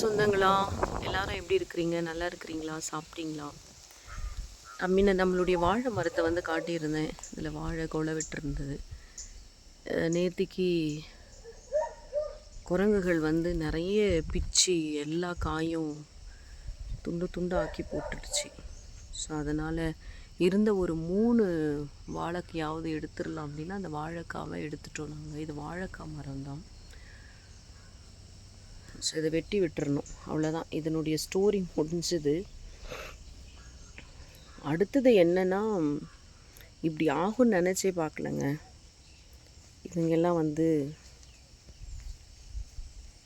சொந்தங்களா? எல்லாரும் எப்படி இருக்கிறீங்க? நல்லா இருக்கிறீங்களா? சாப்பிட்டீங்களா? அம்மின நம்மளுடைய வாழை மரத்தை வந்து காட்டியிருந்தேன். இதில் வாழை கொலை விட்டுருந்தது. நேர்த்திக்கு குரங்குகள் வந்து நிறைய பிச்சு எல்லா காயும் துண்டு துண்டு ஆக்கி போட்டுடுச்சு. ஸோ அதனால் இருந்த ஒரு மூணு வாழைக்கையாவது எடுத்துடலாம் அப்படின்னா அந்த வாழைக்காவை எடுத்துட்டோம் நாங்கள் இது வாழைக்காய் மரம் தான் ஸோ இதை வெட்டி விட்டுறணும். அவ்வளோதான் இதனுடைய ஸ்டோரி முடிஞ்சது. அடுத்தது என்னன்னா இப்படி ஆகும்னு நினச்சே பார்க்கலங்க. இவங்கெல்லாம் வந்து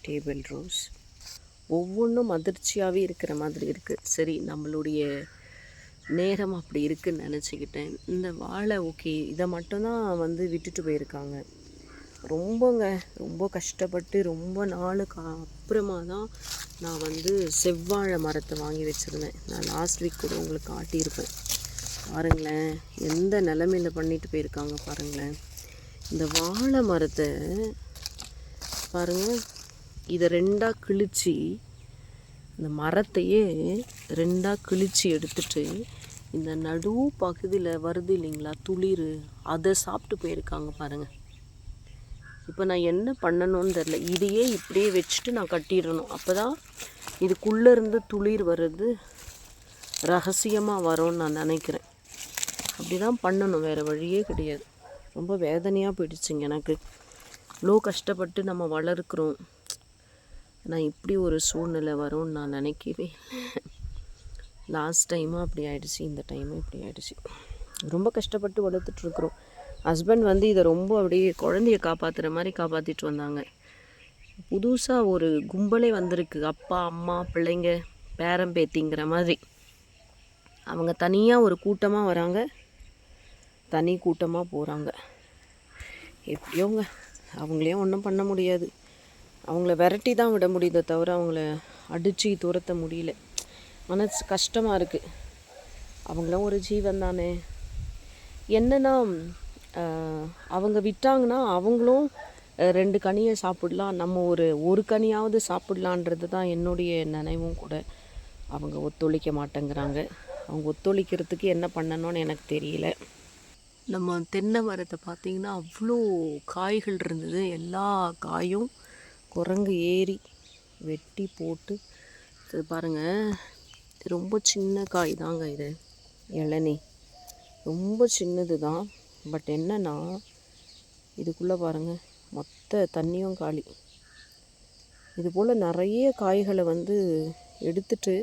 டேபிள் ரோஸ் ஒவ்வொன்றும் அதிர்ச்சியாகவே இருக்கிற மாதிரி இருக்குது சரி நம்மளுடைய நேரம் அப்படி இருக்குன்னு நினச்சிக்கிட்டேன். இந்த வாழை ஓகே இதை மட்டும்தான் வந்து விட்டுட்டு போயிருக்காங்க. ரொம்பங்க ரொம்ப கஷ்டப்பட்டு ரொம்ப நாளுக்கு அப்புறமா தான் நான் வந்து செவ்வாழை மரத்தை வாங்கி வச்சுருந்தேன். நான் லாஸ்ட் வீக் கூட உங்களுக்கு காட்டியிருப்பேன். பாருங்களேன் எந்த நிலமையில பண்ணிட்டு போயிருக்காங்க பாருங்களேன். இந்த வாழை மரத்தை பாருங்க இதை ரெண்டாக கிழித்து இந்த மரத்தையே ரெண்டாக கிழிச்சு எடுத்துட்டு இந்த நடு பகுதியில் வருது இல்லைங்களா துளிர் அதை சாப்பிட்டு போயிருக்காங்க பாருங்கள் இப்போ நான் என்ன பண்ணணும்னு தெரில இதையே இப்படியே வச்சுட்டு நான் கட்டிடணும். அப்போ தான் இதுக்குள்ளேருந்து துளிர் வர்றது ரகசியமாக வரும்னு நான் நினைக்கிறேன். அப்படி தான் பண்ணணும். வேறு வழியே கிடையாது. ரொம்ப வேதனையாக போயிடுச்சுங்க எனக்கு. இவ்வளோ கஷ்டப்பட்டு நம்ம வளர்க்குறோம். நான் இப்படி ஒரு சூழ்நிலை வரும்னு நான் நினைக்கவே இல்லை. லாஸ்ட் டைமும் அப்படி ஆயிடுச்சு இந்த டைமும் இப்படி ஆயிடுச்சு. ரொம்ப கஷ்டப்பட்டு வளர்த்துட்ருக்குறோம் ஹஸ்பண்ட் வந்து இதை ரொம்ப அப்படியே குழந்தைய காப்பாற்றுற மாதிரி காப்பாற்றிட்டு வந்தாங்க. புதுசாக ஒரு கும்பலே வந்திருக்கு. அப்பா அம்மா பிள்ளைங்க பேரன் பேத்திங்கிற மாதிரி. அவங்க தனியாக ஒரு கூட்டமாக வராங்க. தனி கூட்டமாக போகிறாங்க எப்படியோங்க? அவங்களையும் ஒன்றும் பண்ண முடியாது. அவங்கள விரட்டி தான் விட முடியுதே தவிர அவங்கள அடித்து துரத்த முடியல. மனசு கஷ்டமாக இருக்குது அவங்களும் ஒரு ஜீவன் தானே என்னென்னா அவங்க விட்டாங்கன்னா அவங்களும் ரெண்டு கனியை சாப்பிடலாம். நம்ம ஒரு ஒரு கனியாவது சாப்பிட்லான்றது தான் என்னுடைய நினைவும் கூட. அவங்க ஒத்துழைக்க மாட்டேங்கிறாங்க. அவங்க ஒத்துழைக்கிறதுக்கு என்ன பண்ணணும்னு எனக்கு தெரியல. நம்ம தென்னை மரத்தை பார்த்திங்கன்னா அவ்வளோ காய்கள் இருந்தது. எல்லா காயும் குரங்கு ஏறி வெட்டி போட்டு இது பாருங்கள் ரொம்ப சின்ன காய் தாங்க இது. இளநீ. ரொம்ப சின்னது தான் பட் என்னென்னா இதுக்குள்ளே பாருங்கள் மொத்த தண்ணியும் காலி. இது போல் நிறைய காய்களை வந்து எடுத்துட்டு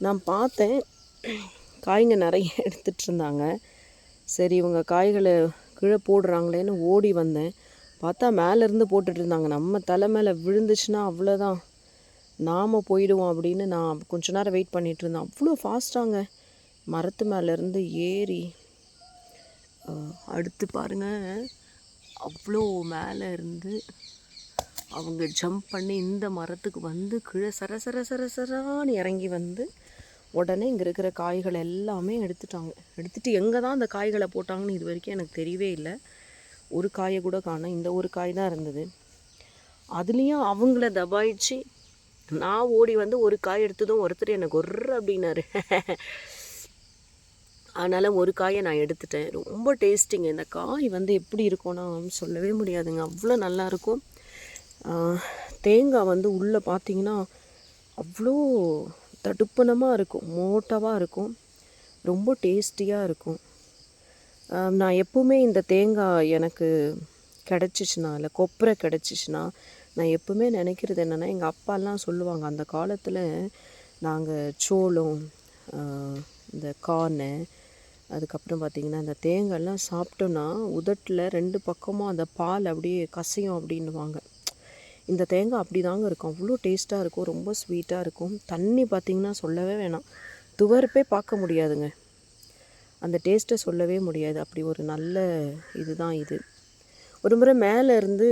நான் பார்த்தேன் காய்ங்க நிறைய எடுத்துட்டு இருந்தாங்க. சரி இவங்க காய்களை கீழே போடுறாங்களேன்னு ஓடி வந்தேன். பார்த்தா மேலேருந்து போட்டுட்டு இருந்தாங்க. நம்ம தலை மேலே விழுந்துச்சுன்னா அவ்வளோதான் நாம் போயிடுவோம் அப்படின்னு நான் கொஞ்ச நேரம் வெயிட் பண்ணிகிட்ருந்தேன் இருந்தேன். அவ்வளோ ஃபாஸ்ட்டாங்க மரத்து மேலேருந்து ஏறி அடுத்து பாருங்கள் அவ்வளோ மேலே இருந்து அவங்க ஜம்ப் பண்ணி இந்த மரத்துக்கு வந்து கீழே சர சர சர சரான்னு இறங்கி வந்து உடனே இங்கே இருக்கிற காய்கள் எல்லாமே எடுத்துட்டாங்க. எடுத்துட்டு எங்கே தான் அந்த காய்களை போட்டாங்கன்னு இது வரைக்கும் எனக்கு தெரியவே இல்லை. ஒரு காயை கூட காணோம். இந்த ஒரு காய் தான் இருந்தது. அதுலேயும் அவங்கள தபாயிச்சு நான் ஓடி வந்து ஒரு காய் எடுத்ததும் ஒருத்தர் எனக்கு ஒரு அப்படின்னாரு. அதனால் ஒரு காயை நான் எடுத்துட்டேன். ரொம்ப டேஸ்டிங் இந்த காய் வந்து எப்படி இருக்கும்னா சொல்லவே முடியாதுங்க. அவ்வளோ நல்லா இருக்கும். தேங்காய் வந்து உள்ளே பார்த்தீங்கன்னா அவ்வளோ தடுப்பணமாக இருக்கும். மோட்டவாக இருக்கும். ரொம்ப டேஸ்டியாக இருக்கும். நான் எப்போவுமே இந்த தேங்காய் எனக்கு கிடச்சிச்சின்னா இல்லை கொப்பரை கிடச்சிச்சின்னா நான் எப்போவுமே நினைக்கிறது என்னென்னா எங்கள் அப்பாலாம் சொல்லுவாங்க அந்த காலத்தில் நாங்கள் சோளம் இந்த கார்னு அதுக்கப்புறம் பார்த்திங்கன்னா அந்த தேங்காய்லாம் சாப்பிட்டோன்னா உதட்டில் ரெண்டு பக்கமும் அந்த பால் அப்படியே கசையும் அப்படின்னுவாங்க. இந்த தேங்காய் அப்படி தாங்க இருக்கும். அவ்வளோ டேஸ்ட்டாக இருக்கும். ரொம்ப ஸ்வீட்டாக இருக்கும். தண்ணி பார்த்திங்கன்னா சொல்லவே வேணாம். துவர்ப்பே பார்க்க முடியாதுங்க. அந்த டேஸ்ட்டை சொல்லவே முடியாது. அப்படி ஒரு நல்ல இதுதான் இது. ஒரு முறை மேலே இருந்து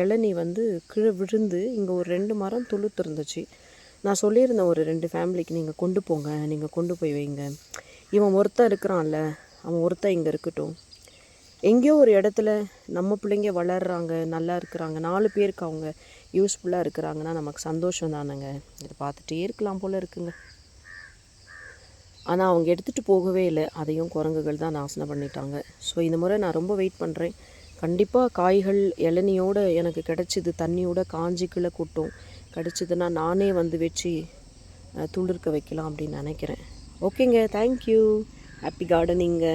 இளநி வந்து கீழே விழுந்து இங்கே ஒரு ரெண்டு மரம் துளுத்து இருந்துச்சு நான் சொல்லியிருந்தேன் ஒரு ரெண்டு ஃபேமிலிக்கு நீங்கள் கொண்டு போங்க. நீங்கள் கொண்டு போய் வைங்க. இவன் ஒருத்தன் இருக்கிறான்ல அவன் ஒருத்தன் இங்கே இருக்கட்டும். எங்கேயோ ஒரு இடத்துல நம்ம பிள்ளைங்க வளர்கிறாங்க நல்லா இருக்கிறாங்க நாலு பேருக்கு அவங்க யூஸ்ஃபுல்லாக இருக்கிறாங்கன்னா நமக்கு சந்தோஷம் தானேங்க. இதை பார்த்துட்டே இருக்கலாம் போல் இருக்குங்க. ஆனால் அவங்க எடுத்துகிட்டு போகவே இல்லை. அதையும் குரங்குகள் தான் நாசனம் பண்ணிட்டாங்க. ஸோ இந்த முறை நான் ரொம்ப வெயிட் பண்ணுறேன் கண்டிப்பாக காய்கள் இளநியோடு எனக்கு கிடச்சிது தண்ணியோட காஞ்சிக்குள்ளே கொட்டும். கிடச்சிதுன்னா நானே வந்து வச்சு துளிர்க்க வைக்கலாம் அப்படின்னு நினைக்கிறேன். ஓகேங்க தேங்க்யூ ஹாப்பி கார்டனிங்க